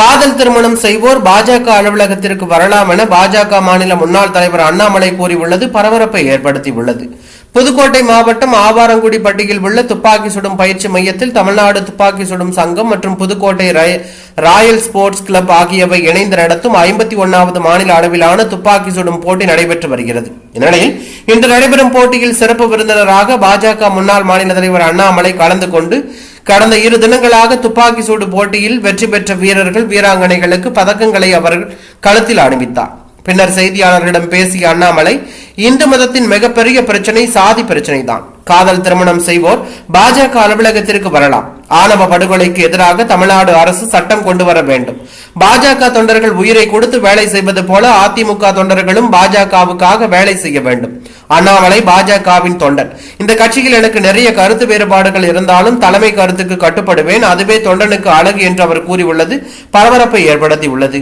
காதல் திருமணம் செய்வோர் பாஜக அலுவலகத்திற்கு வரலாம் என பாஜக மாநில முன்னாள் தலைவர் அண்ணாமலை கூறியுள்ளது. பரபரப்பை ஏற்படுத்தியுள்ளது. புதுக்கோட்டை மாவட்டம் ஆவாரங்குடி பட்டியில் உள்ள துப்பாக்கி சுடும் பயிற்சி மையத்தில் தமிழ்நாடு துப்பாக்கி சுடும் சங்கம் மற்றும் புதுக்கோட்டை ராய- ராயல் ஸ்போர்ட்ஸ் கிளப் ஆகியவை இணைந்து நடத்தும் ஐம்பத்தி ஒன்னாவது மாநில அளவிலான துப்பாக்கி சுடும் போட்டி நடைபெற்று வருகிறது. இந்நிலையில் இன்று நடைபெறும் போட்டியில் சிறப்பு விருந்தினராக பாஜக முன்னாள் மாநில தலைவர் அண்ணாமலை கலந்து கொண்டு கடந்த இரு தினங்களாக துப்பாக்கி சூடு போட்டியில் வெற்றி பெற்ற வீரர்கள் வீராங்கனைகளுக்கு பதக்கங்களை அவர் கழுத்தில் அணிவித்தார். பின்னர் செய்தியாளர்களிடம் பேசிய அண்ணாமலை இந்து மதத்தின் மிகப்பெரிய பிரச்சனை சாதி பிரச்சனை தான் காதல் திருமணம் செய்வோர் பாஜக அலுவலகத்திற்கு வரலாம். ஆணவ படுகொலைக்கு எதிராக தமிழ்நாடு அரசு சட்டம் கொண்டு வர வேண்டும். பாஜக தொண்டர்கள் உயிரை கொடுத்து வேலை செய்வது போல அதிமுக தொண்டர்களும் பாஜகவுக்காக வேலை செய்ய வேண்டும். அண்ணாமலை பாஜகவின் தொண்டன். இந்த கட்சியில் எனக்கு நிறைய கருத்து வேறுபாடுகள் இருந்தாலும் தலைமை கருத்துக்கு கட்டுப்படுவேன். அதுவே தொண்டனுக்கு அழகு என்று அவர் கூறியுள்ளது. பரபரப்பை ஏற்படுத்தியுள்ளது.